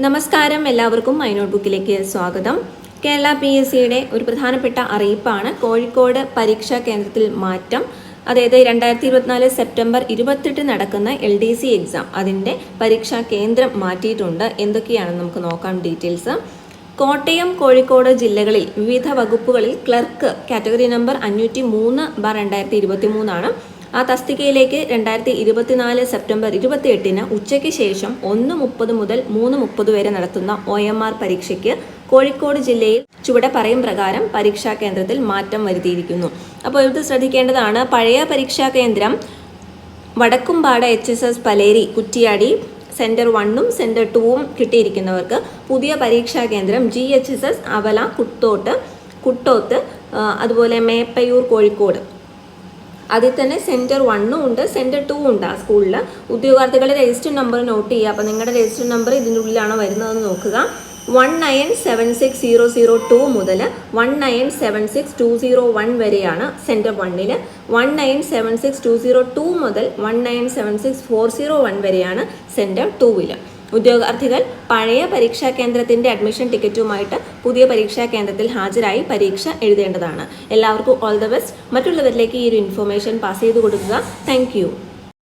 നമസ്കാരം എല്ലാവർക്കും my not ബുക്കിലേക്ക് സ്വാഗതം. കേരള പി എസ് സിയുടെ ഒരു പ്രധാനപ്പെട്ട അറിയിപ്പാണ് കോഴിക്കോട് പരീക്ഷാ കേന്ദ്രത്തിൽ മാറ്റം. അതായത് രണ്ടായിരത്തി ഇരുപത്തിനാല് സെപ്റ്റംബർ ഇരുപത്തെട്ട് നടക്കുന്ന എൽ ഡി സി എക്സാം. അതിന്റെ പരീക്ഷാ കേന്ദ്രം മാറ്റിയിട്ടുണ്ട്. എന്തൊക്കെയാണെന്ന് നമുക്ക് നോക്കാം ഡീറ്റെയിൽസ്. കോട്ടയം കോഴിക്കോട് ജില്ലകളിൽ വിവിധ വകുപ്പുകളിൽ ക്ലർക്ക് കാറ്റഗറി നമ്പർ അഞ്ഞൂറ്റി മൂന്ന് ബാർ രണ്ടായിരത്തി ഇരുപത്തി മൂന്നാണ് ആ തസ്തികയിലേക്ക് രണ്ടായിരത്തി ഇരുപത്തിനാല് സെപ്റ്റംബർ ഇരുപത്തി എട്ടിന് ഉച്ചയ്ക്ക് ശേഷം ഒന്ന് മുപ്പത് മുതൽ മൂന്ന് മുപ്പത് വരെ നടത്തുന്ന ഒ എം ആർ പരീക്ഷയ്ക്ക് കോഴിക്കോട് ജില്ലയിൽ ചുവടെ പറയും പ്രകാരം പരീക്ഷാ കേന്ദ്രത്തിൽ മാറ്റം വരുത്തിയിരിക്കുന്നു. അപ്പോൾ ഇത് ശ്രദ്ധിക്കേണ്ടതാണ്. പഴയ പരീക്ഷാ കേന്ദ്രം Vadakkumpad H S S Paleri Kuttiadi centre വണ്ണും സെന്റർ ടൂവും കിട്ടിയിരിക്കുന്നവർക്ക് പുതിയ പരീക്ഷാ കേന്ദ്രം G H S S Avala Kuthottu Kuttoth അതുപോലെ മേപ്പയൂർ കോഴിക്കോട് അതിൽ തന്നെ സെന്റർ വണ്ണും ഉണ്ട് സെന്റർ ടൂ ഉണ്ട് ആ സ്കൂളിൽ ഉദ്യോഗാർത്ഥികളുടെ രജിസ്റ്റർ നമ്പർ നോട്ട് ചെയ്യുക. അപ്പോൾ നിങ്ങളുടെ രജിസ്റ്റർ നമ്പർ ഇതിന്റെ ഉള്ളിലാണോ വരുന്നതെന്ന് നോക്കുക. One nine seven six zero zero two മുതൽ one nine seven six two zero one വരെയാണ് സെന്റർ വണ്ണിൽ one nine seven six two zero two മുതൽ one nine seven six four zero one വരെയാണ് centre ടൂവിൽ ഉദ്യോഗാർത്ഥികൾ പഴയ പരീക്ഷാ കേന്ദ്രത്തിന്റെ അഡ്മിഷൻ ടിക്കറ്റുമായിട്ട് പുതിയ പരീക്ഷാ കേന്ദ്രത്തിൽ ഹാജരായി പരീക്ഷ എഴുതേണ്ടതാണ്. എല്ലാവർക്കും ഓൾ ദ ബെസ്റ്റ് മറ്റുള്ളവരിലേക്ക് ഈ ഒരു ഇൻഫോർമേഷൻ പാസ് ചെയ്ത് കൊടുക്കുക. താങ്ക്